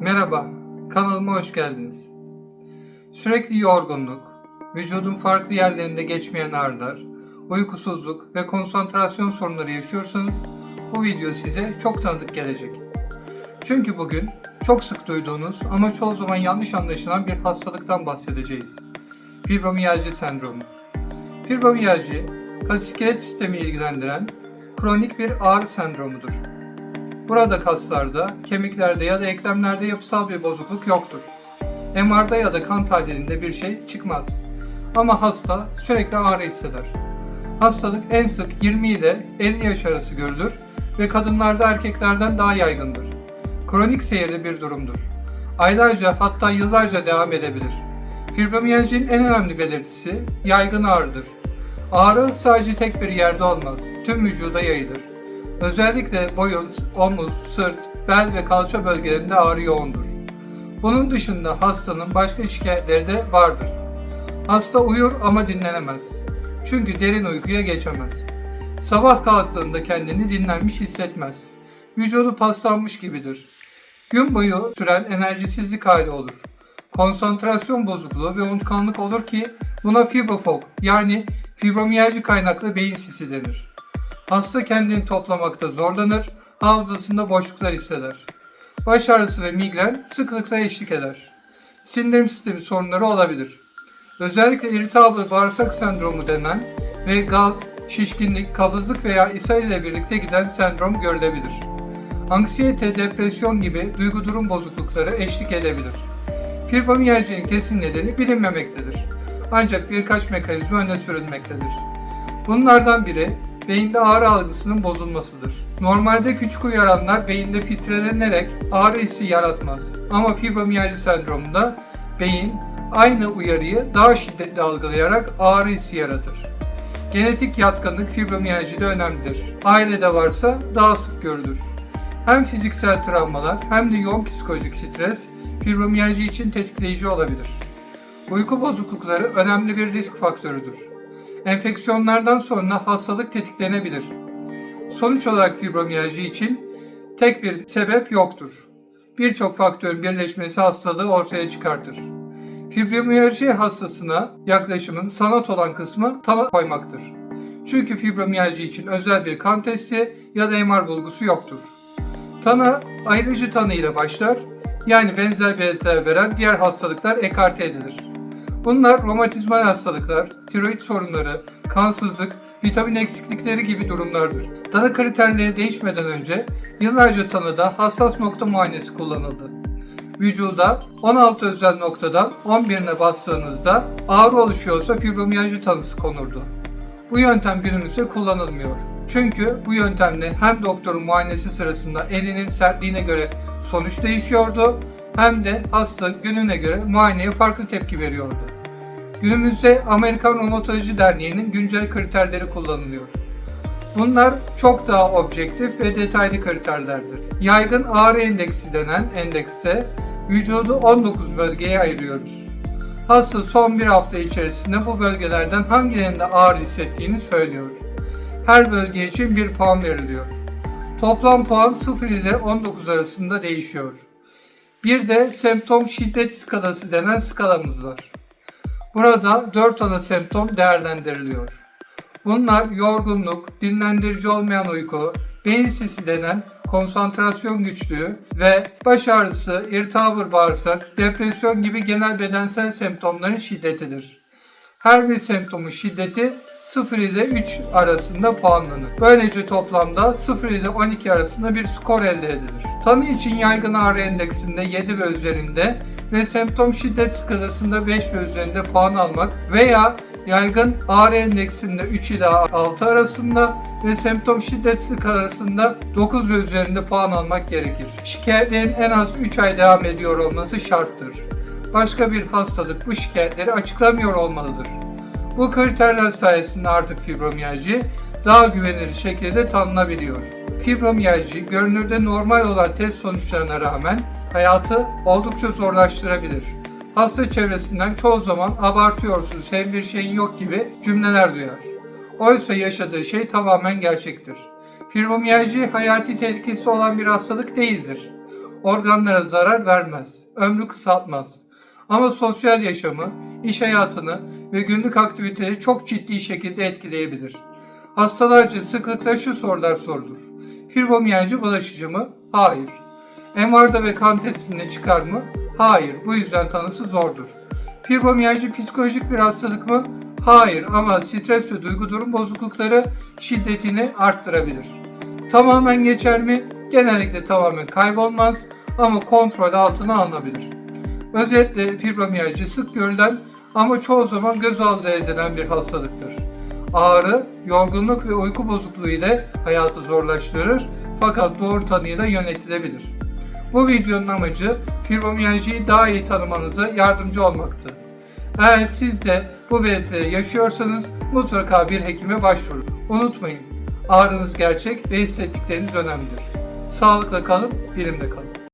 Merhaba, kanalıma hoş geldiniz. Sürekli yorgunluk, vücudun farklı yerlerinde geçmeyen ağrılar, uykusuzluk ve konsantrasyon sorunları yaşıyorsanız bu video size çok tanıdık gelecek. Çünkü bugün çok sık duyduğunuz ama çoğu zaman yanlış anlaşılan bir hastalıktan bahsedeceğiz. Fibromiyalji sendromu. Fibromiyalji, kas iskelet sistemi ilgilendiren kronik bir ağrı sendromudur. Burada kaslarda, kemiklerde ya da eklemlerde yapısal bir bozukluk yoktur. MR'da ya da kan tahlilinde bir şey çıkmaz. Ama hasta sürekli ağrı hisseder. Hastalık en sık 20 ile 50 yaş arası görülür ve kadınlarda erkeklerden daha yaygındır. Kronik seyirli bir durumdur. Aylarca hatta yıllarca devam edebilir. Fibromiyaljinin en önemli belirtisi yaygın ağrıdır. Ağrı sadece tek bir yerde olmaz, tüm vücuda yayılır. Özellikle boyun, omuz, sırt, bel ve kalça bölgelerinde ağrı yoğundur. Bunun dışında hastanın başka şikayetleri de vardır. Hasta uyur ama dinlenemez. Çünkü derin uykuya geçemez. Sabah kalktığında kendini dinlenmiş hissetmez. Vücudu paslanmış gibidir. Gün boyu süren enerjisizlik hali olur. Konsantrasyon bozukluğu ve unutkanlık olur ki buna fibrofog yani fibromiyalji kaynaklı beyin sisi denir. Hasta kendini toplamakta zorlanır, hafızasında boşluklar hisseder. Baş ağrısı ve migren sıklıkla eşlik eder. Sindirim sistemi sorunları olabilir. Özellikle irritable bağırsak sendromu denen ve gaz, şişkinlik, kabızlık veya ishal ile birlikte giden sendrom görülebilir. Anksiyete, depresyon gibi duygu durum bozuklukları eşlik edebilir. Fibromiyalcinin kesin nedeni bilinmemektedir. Ancak birkaç mekanizma öne sürülmektedir. Bunlardan biri beyinde ağrı algısının bozulmasıdır. Normalde küçük uyaranlar beyinde filtrelenerek ağrı hissi yaratmaz. Ama fibromiyalji sendromunda beyin aynı uyarıyı daha şiddetli algılayarak ağrı hissi yaratır. Genetik yatkınlık fibromiyajide önemlidir. Ailede varsa daha sık görülür. Hem fiziksel travmalar hem de yoğun psikolojik stres fibromiyalji için tetikleyici olabilir. Uyku bozuklukları önemli bir risk faktörüdür. Enfeksiyonlardan sonra hastalık tetiklenebilir. Sonuç olarak fibromiyalji için tek bir sebep yoktur. Birçok faktörün birleşmesi hastalığı ortaya çıkartır. Fibromiyalji hastasına yaklaşımın sanat olan kısmı tava koymaktır. Çünkü fibromiyalji için özel bir kan testi ya da MR bulgusu yoktur. Tanı ayrıcı tanı ile başlar, yani benzer belirtiler veren diğer hastalıklar ekarte edilir. Bunlar romatizmal hastalıklar, tiroid sorunları, kansızlık, vitamin eksiklikleri gibi durumlardır. Tanı kriterleri değişmeden önce yıllarca tanıda hassas nokta muayenesi kullanıldı. Vücuda 16 özel noktadan 11'ine bastığınızda ağrı oluşuyorsa fibromiyalji tanısı konurdu. Bu yöntem günümüzde kullanılmıyor. Çünkü bu yöntemle hem doktorun muayenesi sırasında elinin sertliğine göre sonuç değişiyordu hem de hasta gününe göre muayeneye farklı tepki veriyordu. Günümüzde Amerikan Romatoloji Derneği'nin güncel kriterleri kullanılıyor. Bunlar çok daha objektif ve detaylı kriterlerdir. Yaygın ağrı endeksi denen endekste vücudu 19 bölgeye ayırıyoruz. Hasta son bir hafta içerisinde bu bölgelerden hangilerinde ağrı hissettiğini söylüyor. Her bölge için bir puan veriliyor. Toplam puan 0 ile 19 arasında değişiyor. Bir de semptom şiddet skalası denen skalamız var. Burada 4 ana semptom değerlendiriliyor. Bunlar yorgunluk, dinlendirici olmayan uyku, beyin sisi denen konsantrasyon güçlüğü ve baş ağrısı, irritable bağırsak, depresyon gibi genel bedensel semptomların şiddetidir. Her bir semptomun şiddeti 0 ile 3 arasında puanlanır. Böylece toplamda 0 ile 12 arasında bir skor elde edilir. Tanı için yaygın ağrı endeksinde 7 ve üzerinde ve semptom şiddet skalasında 5 ve üzerinde puan almak veya yaygın ağrı endeksinde 3 ile 6 arasında ve semptom şiddet skalasında 9 ve üzerinde puan almak gerekir. Şikayetlerin en az 3 ay devam ediyor olması şarttır. Başka bir hastalık bu şikayetleri açıklamıyor olmalıdır. Bu kriterler sayesinde artık fibromiyalji daha güvenilir şekilde tanınabiliyor. Fibromiyalji görünürde normal olan test sonuçlarına rağmen hayatı oldukça zorlaştırabilir. Hasta çevresinden çoğu zaman abartıyorsunuz, hem bir şeyin yok gibi cümleler duyar. Oysa yaşadığı şey tamamen gerçektir. Fibromiyalji hayati tehlikesi olan bir hastalık değildir. organlara zarar vermez, ömrü kısaltmaz. Ama sosyal yaşamı, iş hayatını ve günlük aktiviteleri çok ciddi şekilde etkileyebilir. Hastalarca sıklıkla şu sorular sorulur. Fibromiyalji bulaşıcı mı? Hayır. MR'da ve kan testinde çıkar mı? Hayır. Bu yüzden tanısı zordur. Fibromiyalji psikolojik bir hastalık mı? Hayır ama stres ve duygu durum bozuklukları şiddetini arttırabilir. Tamamen geçer mi? Genellikle tamamen kaybolmaz ama kontrol altına alınabilir. Özetle fibromiyalji sık görülen ama çoğu zaman göz ardı edilen bir hastalıktır. Ağrı, yorgunluk ve uyku bozukluğu ile hayatı zorlaştırır fakat doğru tanıyla yönetilebilir. Bu videonun amacı fibromiyaljiyi daha iyi tanımanıza yardımcı olmaktı. Eğer siz de bu belirtileri yaşıyorsanız mutlaka bir hekime başvurun. Unutmayın, ağrınız gerçek ve hissettikleriniz önemlidir. Sağlıkla kalın, bilimde kalın.